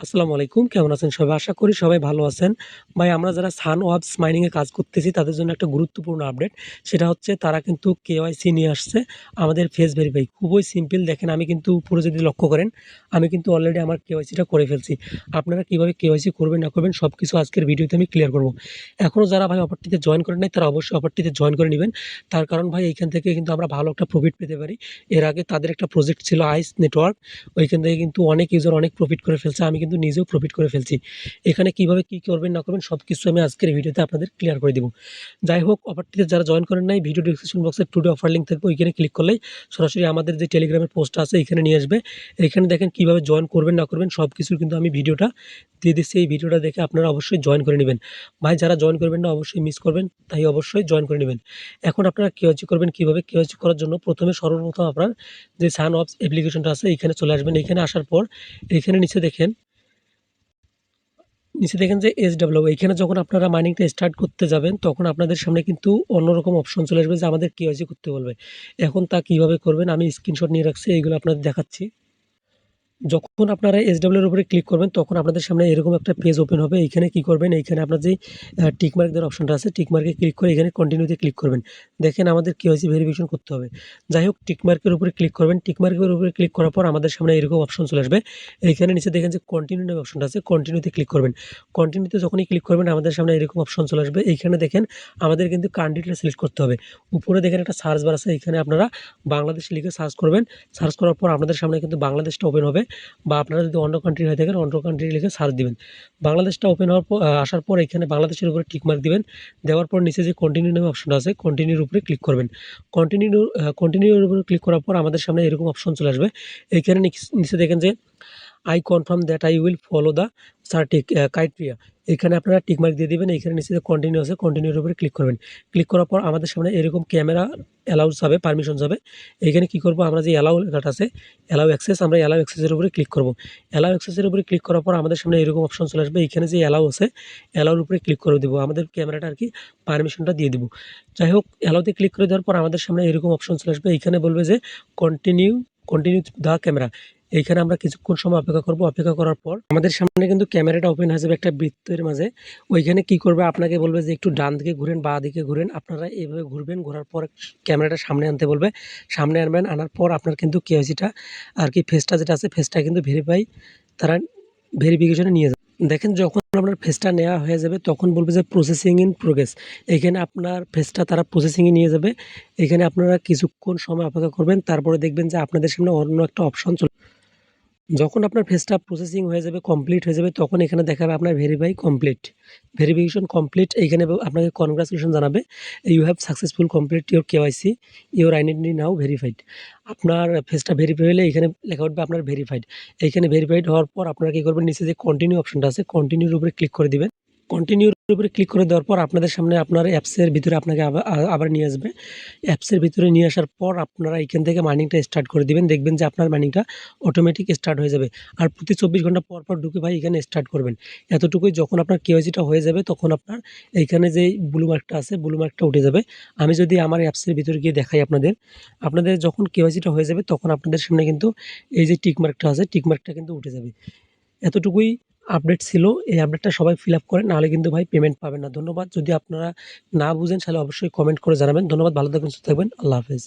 আসসালামু আলাইকুম। কেমন আছেন সবাই? আশা করি সবাই ভালো আছেন। ভাই আমরা যারা সানওয়াবস মাইনিং এ কাজ করতেছি তাদের জন্য একটা গুরুত্বপূর্ণ আপডেট। সেটা হচ্ছে তারা কিন্তু কেওয়াইসি নিয়ে আসছে আমাদের ফেস ভেরিফাই। খুবই সিম্পল দেখেন আমি কিন্তু উপরে যদি লক্ষ্য করেন, আমি কিন্তু অলরেডি আমার কেওয়াইসিটা করে ফেলছি। আপনারা কীভাবে কেওয়াইসি করবেন না করবেন সব কিছু আজকের ভিডিওতে আমি ক্লিয়ার করব। এখনও যারা ভাই অফারটিতে জয়েন করেন নাই তারা অবশ্যই অফারটিতে জয়েন করে নেবেন তার কারণ ভাই এইখান থেকে কিন্তু আমরা ভালো একটা প্রফিট পেতে পারি। এর আগে তাদের একটা প্রজেক্ট ছিল আইস নেটওয়ার্ক। ওইখান থেকে কিন্তু অনেক ইউজার অনেক প্রফিট করে ফেলছে। আমি কিন্তু নিজেও প্রফিট করে ফেলছি। এখানে কীভাবে কি করবেন, না করবেন, সবকিছু আমি আজকের ভিডিওতে আপনাদের ক্লিয়ার করে দিব। যাই হোক অফারটিতে যারা জয়েন করেন নাই ভিডিও ডেসক্রিপশন বক্সে টুডে অফার লিঙ্ক থাকবে, ওইখানে ক্লিক করলেই সরাসরি আমাদের যে টেলিগ্রামের পোস্টটা আছে, এখানে নিয়ে আসবে। এখানে দেখেন কীভাবে জয়েন করবেন, না করবেন সব সবকিছুর কিন্তু আমি ভিডিওটা দিয়ে দিচ্ছি। এই ভিডিওটা দেখে আপনারা অবশ্যই জয়েন করে নেবেন ভাই, যারা জয়েন করবেন না, অবশ্যই মিস করবেন, তাই অবশ্যই জয়েন করে নেবেন এখন আপনারা কেওয়াইসি করবেন কীভাবে? কেওয়াইসি করার জন্য প্রথমে সর্বপ্রথম আপনার যে সানওয়াবস অ্যাপ্লিকেশনটা আছে, এখানে চলে আসবেন। এইখানে আসার পর এইখানে নিচে দেখেন নিচে দেখেন যে এস ডাব্লিউ এখানে যখন আপনারা মাইনিংটা স্টার্ট করতে যাবেন, তখন আপনাদের সামনে কিন্তু অন্যরকম অপশন চলে আসবে যে আমাদের কেওয়াইসি করতে বলবে। এখন তা কীভাবে করবেন, আমি স্ক্রিনশট নিয়ে রাখছি, এইগুলো আপনাদের দেখাচ্ছি। যখন আপনারা এসডব্লিউ এর উপরে ক্লিক করবেন, তখন আপনাদের সামনে এরকম একটা পেজ ওপেন হবে। এইখানে কি করবেন? এইখানে আপনার যেই আ টিক মার্ক দেওয়ার অপশনটা আছে টিকমার্কে ক্লিক করে এখানে কন্টিনিউতে ক্লিক করবেন। দেখেন আমাদের কেওয়াইসি ভেরিফিকেশন করতে হবে। যাই হোক টিকমার্কের উপরে ক্লিক করবেন। টিকমার্কের উপরে ক্লিক করার পর আমাদের সামনে এরকম অপশন চলে আসবে। এইখানে নিচে দেখেন যে কন্টিনিউ নামে অপশনটা আছে কন্টিনিউতে ক্লিক করবেন। কন্টিনিউতে যখনই ক্লিক করবেন, আমাদের সামনে এরকম অপশন চলে আসবে। এইখানে দেখেন আমাদের কিন্তু কান্ট্রিটা সিলেক্ট করতে হবে। উপরে দেখেন একটা সার্চ বার আছে, এইখানে আপনারা বাংলাদেশ লিখে সার্চ করবেন। সার্চ করার পর আপনাদের সামনে কিন্তু বাংলাদেশটা ওপেন হবে বা আপনারা যদি অন্য কান্ট্রি হয়ে থাকেন, অন্য কান্ট্রি লিখে সার্চ দিবেন। বাংলাদেশটা ওপেন হওয়ার পর আসার পর এখানে বাংলাদেশের উপরে টিকমার্ক দিবেন। দেওয়ার পর নিচে যে কন্টিনিউ নামে অপশনটা আছে কন্টিনিউর উপরে ক্লিক করবেন। কন্টিনিউ কন্টিনিউর উপরে ক্লিক করার পর আমাদের সামনে এরকম অপশন চলে আসবে। এখানে নিচে দেখেন যে I confirm that I will follow the certain criteria এখানে আপনারা টিক মার্ক দিয়ে দিবেন। এইখানে নিচে যে কন্টিনিউ আছে কন্টিনিউর উপরে ক্লিক করবেন। ক্লিক করার পর আমাদের সামনে এরকম ক্যামেরা অ্যালাউ যাবে পারমিশন যাবে। এইখানে কি করব, আমরা যে অ্যালাউ লেখাটা আছে অ্যালাউ অ্যাক্সেস আমরা অ্যালাউ অ্যাক্সেসের উপরে ক্লিক করব। অ্যালাউ অ্যাক্সেস এর উপরে ক্লিক করার পর আমাদের সামনে এরকম অপশন চলে আসবে। এইখানে যে অ্যালাউ আছে অ্যালাউর উপরে ক্লিক করে দিব। আমাদের ক্যামেরাটা আর কি পারমিশনটা দিয়ে দিব। যাই হোক অ্যালাউতে ক্লিক করে দেওয়ার পর আমাদের সামনে এরকম অপশন চলে আসবে। এইখানে বলবে যে কন্টিনিউ কন্টিনিউ দ্য ক্যামেরা। এইখানে আমরা কিছুক্ষণ সময় অপেক্ষা করব। অপেক্ষা করার পর আমাদের সামনে কিন্তু ক্যামেরাটা ওপেন হয়ে যাবে একটা বৃত্তের মাঝে। ওইখানে কি করবে আপনাকে বলবে যে একটু ডান দিকে ঘুরেন, বাঁ দিকে ঘুরেন। আপনারা এইভাবে ঘুরবেন। ঘোরার পর ক্যামেরাটা সামনে আনতে বলবে। সামনে আনবেন। আনার পর আপনার কিন্তু কেওয়াইসিটা আরকি ফেসটা যেটা আছে ফেসটা কিন্তু ভেরিফাই তারা ভেরিফিকেশন নিয়ে যাবে। দেখেন যখন আপনার ফেসটা নেওয়া হয়ে যাবে তখন বলবে যে প্রসেসিং ইন প্রোগ্রেস। এখানে আপনার ফেসটা তারা প্রসেসিং এ নিয়ে যাবে। এখানে আপনারা কিছুক্ষণ সময় অপেক্ষা করবেন। তারপরে দেখবেন যে আপনাদের সামনে অন্য একটা অপশন চলে যখন আপনার ফেসটা প্রসেসিং হয়ে যাবে, কমপ্লিট হয়ে যাবে তখন এখানে দেখাবে আপনার ভেরিফাই কমপ্লিট। ভেরিফিকেশন কমপ্লিট এইখানে আপনাকে কনগ্রাচুলেশন জানাবে। You have successful complete your KYC your identity now verified. আপনার ফেসটা ভেরিফাই হলে এখানে লেখা উঠবে আপনার ভেরিফাইড। এইখানে ভেরিফাইড হওয়ার পর আপনারা কী করবেন নিচে যে কন্টিনিউ অপশনটা আছে কন্টিনিউর উপরে ক্লিক করে দিবেন। কন্টিনিউর উপরে ক্লিক করে দেওয়ার পর আপনাদের সামনে আপনার অ্যাপসের ভিতরে আপনাকে আবা আবার নিয়ে আসবে। অ্যাপসের ভিতরে নিয়ে আসার পর আপনারা এখান থেকে মাইনিংটা স্টার্ট করে দিবেন। দেখবেন যে আপনার মাইনিংটা অটোমেটিক স্টার্ট হয়ে যাবে। আর প্রতি ২৪ ঘণ্টা পর, পর ঢুকে ভাই এখানে স্টার্ট করবেন। এতটুকুই যখন আপনার কেওয়াইসিটা হয়ে যাবে তখন আপনার এইখানে যেই ব্লু মার্কটা আছে ব্লু মার্কটা উঠে যাবে। আমি যদি আমার অ্যাপসের ভিতরে গিয়ে দেখাই আপনাদের, আপনাদের যখন কেওয়াইসিটা হয়ে যাবে তখন আপনাদের সামনে কিন্তু এই যে টিক মার্কটা আছে টিক মার্কটা কিন্তু উঠে যাবে। এতটুকুই আপডেট ছিল। এই আপডেটটা সবাই ফিল আপ করেন নাহলে কিন্তু ভাই পেমেন্ট পাবেন না। ধন্যবাদ। যদি আপনারা না বুঝেন তাহলে অবশ্যই কমেন্ট করে জানাবেন। ধন্যবাদ। ভালো থাকবেন, সুস্থ থাকবেন। আল্লাহ হাফেজ।